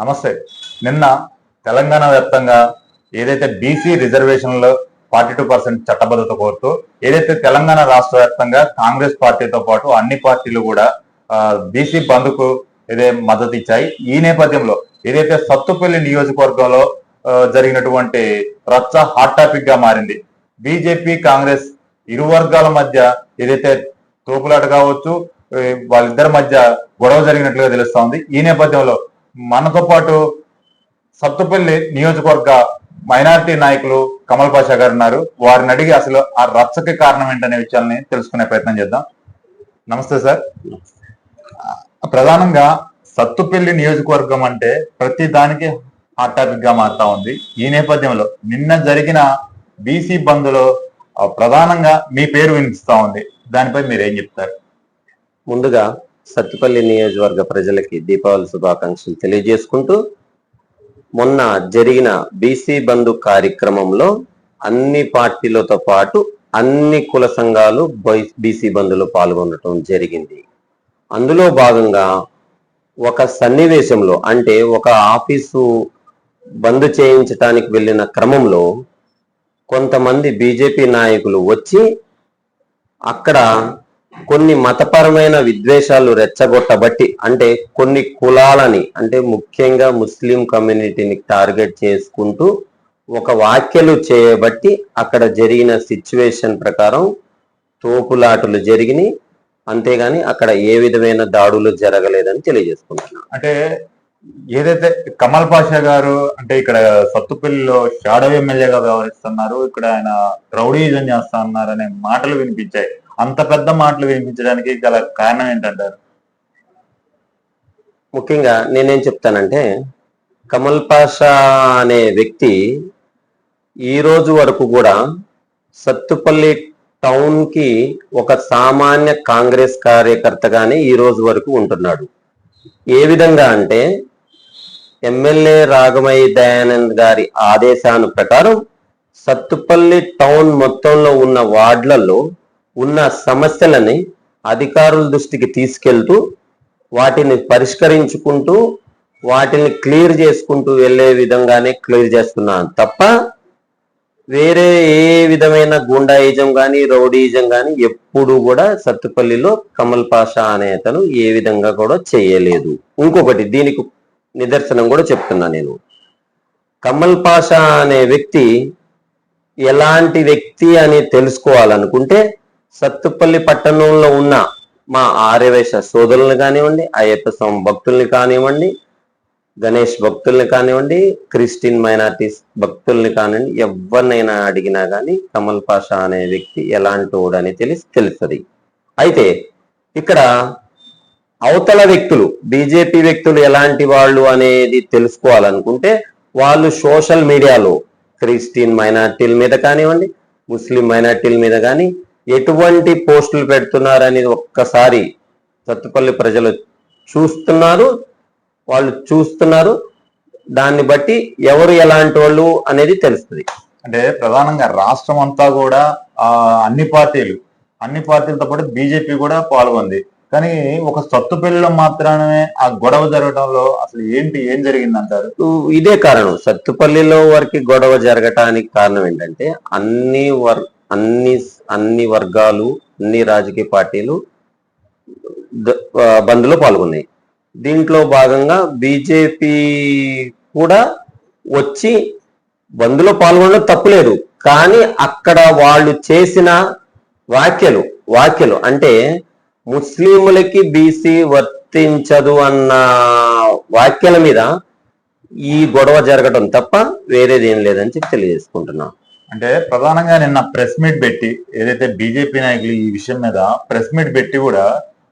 నమస్తే. నిన్న తెలంగాణ వ్యాప్తంగా ఏదైతే బీసీ రిజర్వేషన్లో ఫార్టీ టూ పర్సెంట్ చట్టబద్ధత కోరుతూ ఏదైతే తెలంగాణ రాష్ట్ర వ్యాప్తంగా కాంగ్రెస్ పార్టీతో పాటు అన్ని పార్టీలు కూడా బీసీ బంద్కు ఏదే మద్దతు ఇచ్చాయి. ఈ నేపథ్యంలో ఏదైతే సత్తుపల్లి నియోజకవర్గంలో జరిగినటువంటి రచ్చ హాట్ టాపిక్గా మారింది. బీజేపీ కాంగ్రెస్ ఇరు వర్గాల మధ్య ఏదైతే తోపులాట కావచ్చు వాళ్ళిద్దరి మధ్య గొడవ జరిగినట్లుగా తెలుస్తా ఉంది ఈ నేపథ్యంలో మనతో పాటు సత్తుపల్లి నియోజకవర్గ మైనారిటీ నాయకులు కమల్ పాషా గారు ఉన్నారు. వారిని అడిగి అసలు ఆ రచ్చకి కారణం ఏంటనే విషయాల్ని తెలుసుకునే ప్రయత్నం చేద్దాం. నమస్తే సార్. ప్రధానంగా సత్తుపల్లి నియోజకవర్గం అంటే ప్రతి దానికి హాట్ టాపిక్గా మారుతా ఉంది. ఈ నేపథ్యంలో నిన్న జరిగిన బీసీ బంద్లో ప్రధానంగా మీ పేరు వినిపిస్తా ఉంది. దానిపై మీరు ఏం చెప్తారు? ముందుగా సత్తుపల్లి నియోజకవర్గ ప్రజలకి దీపావళి శుభాకాంక్షలు తెలియజేసుకుంటూ మొన్న జరిగిన బీసీ బంధు కార్యక్రమంలో అన్ని పార్టీలతో పాటు అన్ని కుల సంఘాలు బీసీ బంధులో పాల్గొనడం జరిగింది. అందులో భాగంగా ఒక సన్నివేశంలో అంటే ఒక ఆఫీసు బంద్ చేయించడానికి వెళ్ళిన క్రమంలో కొంతమంది బీజేపీ నాయకులు వచ్చి అక్కడ కొన్ని మతపరమైన విద్వేషాలు రెచ్చగొట్టబట్టి అంటే కొన్ని కులాలని అంటే ముఖ్యంగా ముస్లిం కమ్యూనిటీని టార్గెట్ చేసుకుంటూ ఒక వ్యాఖ్యలు చేయబట్టి అక్కడ జరిగిన సిచ్యువేషన్ ప్రకారం తోపులాటలు జరిగినాయి. అంతేగాని అక్కడ ఏ విధమైన దాడులు జరగలేదని తెలియజేసుకుంటున్నాను. అంటే ఏదైతే కమల్ పాషా గారు అంటే ఇక్కడ సత్తుపల్లిలో షాడో ఎమ్మెల్యేగా వ్యవహరిస్తున్నారు ఇక్కడ ఆయన రౌడీజం చేస్తా ఉన్నారు అనే మాటలు వినిపించాయి. అంత పెద్ద మాటలు వినిపించడానికి గల కారణం ఏంటంటారు? ముఖ్యంగా నేనేం చెప్తానంటే కమల్ పాషా అనే వ్యక్తి ఈ రోజు వరకు కూడా సత్తుపల్లి టౌన్కి ఒక సామాన్య కాంగ్రెస్ కార్యకర్తగానే ఈ రోజు వరకు ఉంటున్నాడు. ఏ విధంగా అంటే ఎమ్మెల్యే రాఘమయ్య దయానంద్ గారి ఆదేశాను ప్రకారం సత్తుపల్లి టౌన్ మొత్తంలో ఉన్న వార్డులలో ఉన్న సమస్యలని అధికారుల దృష్టికి తీసుకెళ్తూ వాటిని పరిష్కరించుకుంటూ వాటిని క్లియర్ చేసుకుంటూ వెళ్ళే విధంగానే క్లియర్ చేస్తున్నాను. తప్ప వేరే ఏ విధమైన గుండాయిజం కానీ రౌడీజం కానీ ఎప్పుడు కూడా సత్తుపల్లిలో కమల్ పాషా అనే అతను ఏ విధంగా కూడా చేయలేదు. ఇంకొకటి దీనికి నిదర్శనం కూడా చెప్తున్నా నేను. కమల్ పాషా అనే వ్యక్తి ఎలాంటి వ్యక్తి అని తెలుసుకోవాలనుకుంటే సత్తుపల్లి పట్టణంలో ఉన్న మా ఆర్యవేశ సోదరులను కానివ్వండి అయ్యప్ప స్వామి భక్తుల్ని కానివ్వండి గణేష్ భక్తుల్ని కానివ్వండి క్రిస్టియన్ మైనార్టీస్ భక్తుల్ని కానివ్వండి ఎవరినైనా అడిగినా కానీ కమల్ పాషా అనే వ్యక్తి ఎలాంటి వాడని తెలిసి తెలుస్తుంది. అయితే ఇక్కడ అవతల వ్యక్తులు బీజేపీ వ్యక్తులు ఎలాంటి వాళ్ళు అనేది తెలుసుకోవాలనుకుంటే వాళ్ళు సోషల్ మీడియాలో క్రిస్టియన్ మైనార్టీల మీద కానివ్వండి ముస్లిం మైనార్టీల మీద కానీ ఎటువంటి పోస్టులు పెడుతున్నారనేది ఒక్కసారి సత్తుపల్లి ప్రజలు చూస్తున్నారు వాళ్ళు చూస్తున్నారు. దాన్ని బట్టి ఎవరు ఎలాంటి వాళ్ళు అనేది తెలుస్తుంది. అంటే ప్రధానంగా రాష్ట్రం అంతా కూడా ఆ అన్ని పార్టీలు అన్ని పార్టీలతో పాటు బీజేపీ కూడా పాల్గొంది. కానీ ఒక సత్తుపల్లిలో మాత్రమే ఆ గొడవ జరగడంలో అసలు ఏంటి ఏం జరిగింది అంటారు ఇదే కారణం. సత్తుపల్లిలో వారికి గొడవ జరగటానికి కారణం ఏంటంటే అన్ని వర్ అన్ని అన్ని వర్గాలు అన్ని రాజకీయ పార్టీలు బంద్లో పాల్గొన్నాయి. దీంట్లో భాగంగా బీజేపీ కూడా వచ్చి బంద్లో పాల్గొనడం తప్పులేదు. కానీ అక్కడ వాళ్ళు చేసిన వ్యాఖ్యలు వ్యాఖ్యలు అంటే ముస్లింలకి బీసీ వర్తించదు అన్న వ్యాఖ్యల మీద ఈ గొడవ జరగడం తప్ప వేరేది ఏం లేదని చెప్పి తెలియజేసుకుంటున్నాను అంటే ప్రధానంగా నిన్న ప్రెస్ మీట్ పెట్టి ఏదైతే బీజేపీ నాయకులు ఈ విషయం మీద ప్రెస్ మీట్ పెట్టి కూడా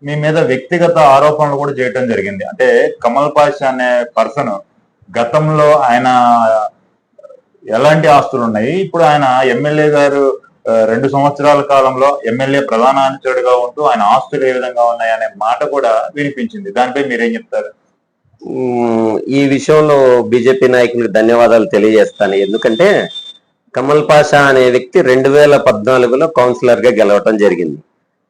మీ మీద వ్యక్తిగత ఆరోపణలు కూడా చేయటం జరిగింది. అంటే కమల్ పాషా అనే పర్సన్ గతంలో ఆయన ఎలాంటి ఆస్తులు ఉన్నాయి? ఇప్పుడు ఆయన ఎమ్మెల్యే గారు రెండు సంవత్సరాల కాలంలో ఎమ్మెల్యే ప్రధాన అనుచరుడుగా ఉంటూ ఆయన ఆస్తులు ఏ విధంగా ఉన్నాయి అనే మాట కూడా వినిపించింది. దానిపై మీరేం చెప్తారు? ఈ విషయంలో బీజేపీ నాయకులకు ధన్యవాదాలు తెలియజేస్తాను. ఎందుకంటే కమల్ పాషా అనే వ్యక్తి రెండు వేల పద్నాలుగులో కౌన్సిలర్గా గెలవటం జరిగింది.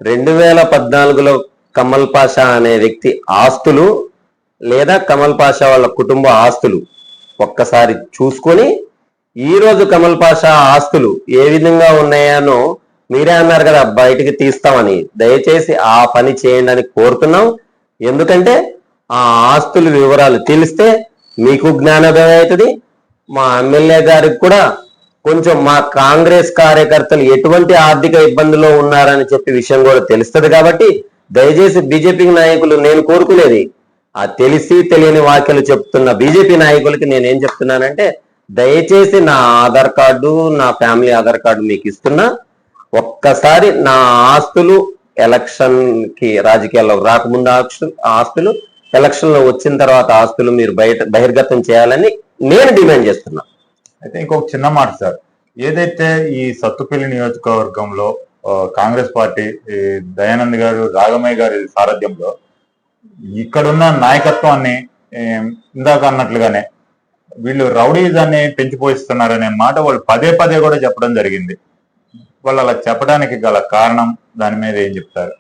రెండు వేల పద్నాలుగులో కమల్ పాషా అనే వ్యక్తి ఆస్తులు లేదా కమల్ పాషా వాళ్ళ కుటుంబ ఆస్తులు ఒక్కసారి చూసుకొని ఈ రోజు కమల్ పాషా ఆస్తులు ఏ విధంగా ఉన్నాయనో మీరే అన్నారు కదా బయటికి తీస్తామని. దయచేసి ఆ పని చేయండి అని కోరుతున్నాం. ఎందుకంటే ఆ ఆస్తుల వివరాలు తెలిస్తే మీకు జ్ఞానోదయం అవుతుంది. మా ఎమ్మెల్యే గారికి కూడా కొంచెం మా కాంగ్రెస్ కార్యకర్తలు ఎటువంటి ఆర్థిక ఇబ్బందిలో ఉన్నారని చెప్పి విషయం కూడా తెలుస్తుంది కాబట్టి దయచేసి బీజేపీ నాయకులు నేను కోరుకునేది ఆ తెలిసి తెలియని వ్యాఖ్యలు చెప్తున్న బీజేపీ నాయకులకి నేను ఏం చెప్తున్నానంటే దయచేసి నా ఆధార్ కార్డు నా ఫ్యామిలీ ఆధార్ కార్డు మీకు ఇస్తున్నా. ఒక్కసారి నా ఆస్తులు ఎలక్షన్కి రాజకీయాల్లో రాకముందు ఆస్తు- ఆస్తులు ఎలక్షన్లో వచ్చిన తర్వాత ఆస్తులు మీరు బయట బహిర్గతం చేయాలని నేను డిమాండ్ చేస్తున్నా. అయితే ఇంకొక చిన్న మాట సార్ ఏదైతే ఈ సత్తుపల్లి నియోజకవర్గంలో కాంగ్రెస్ పార్టీ ఈ దయానంద్ గారు రాగమయ్య గారి సారథ్యంలో ఇక్కడున్న నాయకత్వాన్ని ఇందాక అన్నట్లుగానే వీళ్ళు రౌడీజాన్ని పెంచిపోయిస్తున్నారనే మాట వాళ్ళు పదే పదే కూడా చెప్పడం జరిగింది. వాళ్ళు అలా చెప్పడానికి గల కారణం దాని మీద ఏం చెప్తారు?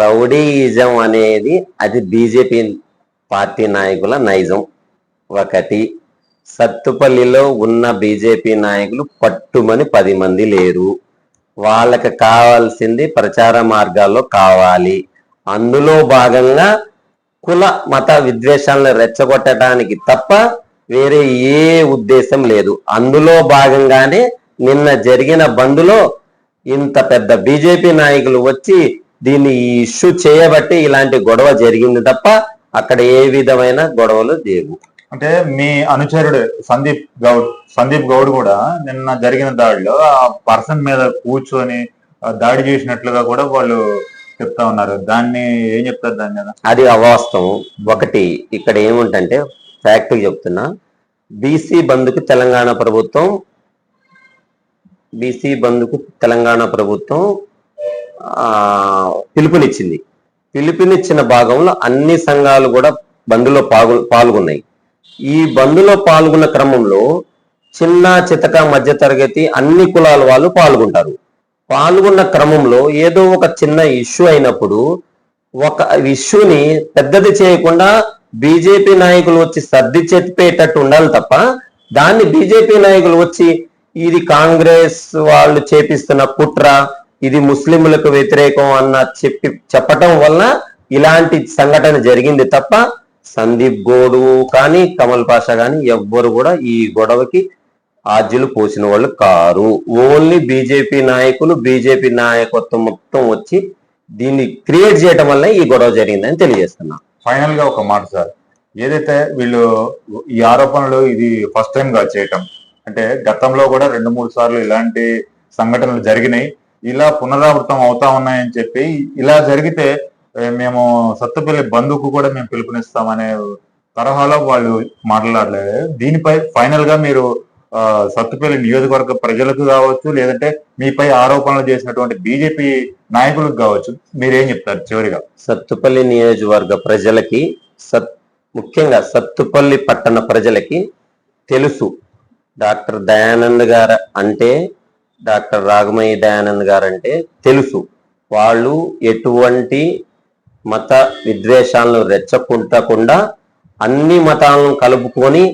రౌడీయిజం అనేది అది బీజేపీ పార్టీ నాయకుల నైజం. ఒకటి సత్తుపల్లిలో ఉన్న బీజేపీ నాయకులు పట్టుమని పది మంది లేరు. వాళ్ళకి కావాల్సింది ప్రచార మార్గాల్లో కావాలి. అందులో భాగంగా కుల మత విద్వేషాలను రెచ్చగొట్టడానికి తప్ప వేరే ఏ ఉద్దేశం లేదు. అందులో భాగంగానే నిన్న జరిగిన బంద్లో ఇంత పెద్ద బీజేపీ నాయకులు వచ్చి దీన్ని ఈ ఇష్యూ చేయబట్టి ఇలాంటి గొడవ జరిగింది తప్ప అక్కడ ఏ విధమైన గొడవలు లేవు. అంటే మీ అనుచరుడు సందీప్ గౌడ్ సందీప్ గౌడ్ కూడా నిన్న జరిగిన దాడిలో ఆ పర్సన్ మీద కూర్చొని దాడి చేసినట్లుగా కూడా వాళ్ళు చెప్తా ఉన్నారు. దాన్ని ఏం చెప్తారు దాని మీద? అది అవాస్తవం. ఒకటి ఇక్కడ ఏముంటంటే ఫ్యాక్ట్ చెప్తున్నా. బీసీ బంధుకు తెలంగాణ ప్రభుత్వం బీసీ బంధుకు తెలంగాణ ప్రభుత్వం పిలుపునిచ్చింది. పిలుపునిచ్చిన భాగంలో అన్ని సంఘాలు కూడా బంద్లో పాల్గొ పాల్గొన్నాయి. ఈ బంద్లో పాల్గొన్న క్రమంలో చిన్న చితక మధ్య తరగతి అన్ని కులాల వాళ్ళు పాల్గొంటారు. పాల్గొన్న క్రమంలో ఏదో ఒక చిన్న ఇష్యూ అయినప్పుడు ఒక ఇష్యూని పెద్దది చేయకుండా బీజేపీ నాయకులు వచ్చి సర్ది చెప్పేటట్టు ఉండాలి తప్ప దాన్ని బీజేపీ నాయకులు వచ్చి ఇది కాంగ్రెస్ వాళ్ళు చేపిస్తున్న కుట్ర ఇది ముస్లింలకు వ్యతిరేకం అన్న చెప్పి చెప్పటం వల్ల ఇలాంటి సంఘటన జరిగింది తప్ప సందీప్ గోడు కానీ కమల్ పాషా కానీ ఎవ్వరు కూడా ఈ గొడవకి ఆజ్యులు పోసిన వాళ్ళు కారు. ఓన్లీ బీజేపీ నాయకులు బీజేపీ నాయకత్వం మొత్తం వచ్చి దీన్ని క్రియేట్ చేయడం వల్ల ఈ గొడవ జరిగిందని తెలియజేస్తున్నా. ఫైనల్గా ఒక మాట సార్. ఏదైతే వీళ్ళు ఈ ఆరోపణలు ఇది ఫస్ట్ టైం గా చేయటం అంటే గతంలో కూడా రెండు మూడు సార్లు ఇలాంటి సంఘటనలు జరిగినాయి. ఇలా పునరావృతం అవుతా ఉన్నాయని చెప్పి ఇలా జరిగితే మేము సత్తుపల్లి బంధుకు కూడా మేము పిలుపునిస్తామనే తరహాలో వాళ్ళు మాట్లాడలేదు. దీనిపై ఫైనల్గా మీరు సత్తుపల్లి నియోజకవర్గ ప్రజలకు కావచ్చు లేదంటే మీపై ఆరోపణలు చేసినటువంటి బీజేపీ నాయకులకు కావచ్చు మీరేం చెప్తారు చివరిగా? సత్తుపల్లి నియోజకవర్గ ప్రజలకి సత్ ముఖ్యంగా సత్తుపల్లి పట్టణ ప్రజలకి తెలుసు. డాక్టర్ దయానంద్ గారు అంటే డాక్టర్ రాఘమయ్య దయానంద్ గారు అంటే తెలుసు. వాళ్ళు ఎటువంటి మత విద్వేషాలను రెచ్చకుంటకుండా అన్ని మతాలను కలుపుకొని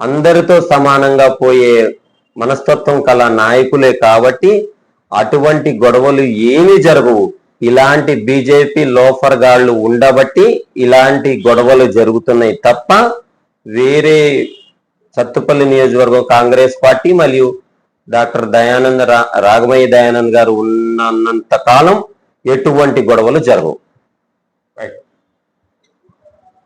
అందరితో సమానంగా పోయే మనస్తత్వం కల నాయకులే కాబట్టి అటువంటి గొడవలు ఏమీ జరగవు. ఇలాంటి బీజేపీ లోఫర్ గాళ్ళు ఉండబట్టి ఇలాంటి గొడవలు జరుగుతున్నాయి తప్ప వేరే సత్తుపల్లి నియోజకవర్గం కాంగ్రెస్ పార్టీ మరియు డాక్టర్ దయానంద రా రాగమయ్య దయానంద్ గారు ఉన్నంత కాలం ఎటువంటి గొడవలు జరగవు.